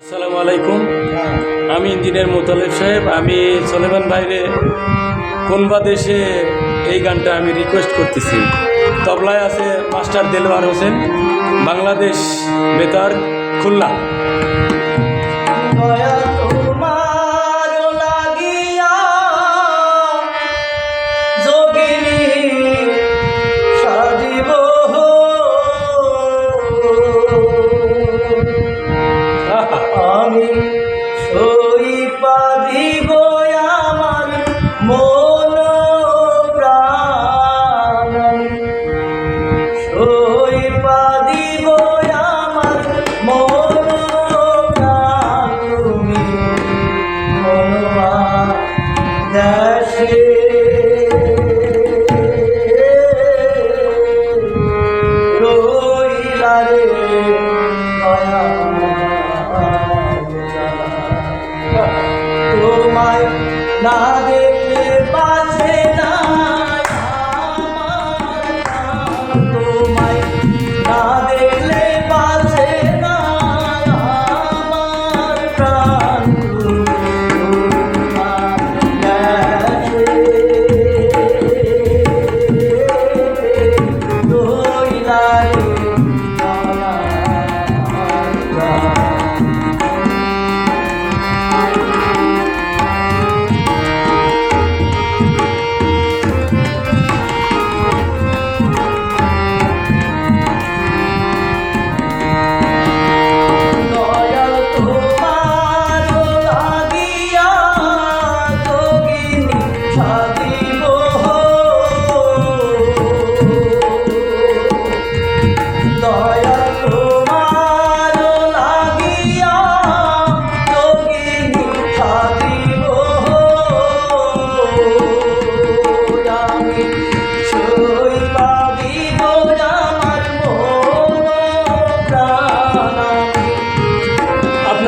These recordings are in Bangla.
আসসালামু আলাইকুম। আমি ইঞ্জিনিয়ার মোতালেব সাহেব। আমি সলেমান ভাইরে কোন বাদেশে এই গানটা আমি রিকোয়েস্ট করতেছি। তবলায় আছে মাস্টার দেলোয়ার হোসেন, বাংলাদেশ বেতার, খুলনা। দিব আমার মন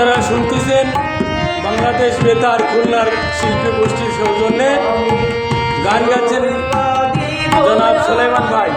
আপনারা শুনতেছেন বাংলাদেশ বেতার খুলনার শিল্পী গোষ্ঠীর সৌজন্যে গান গাচ্ছেন জনাব সুলাইমান ভাই।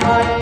my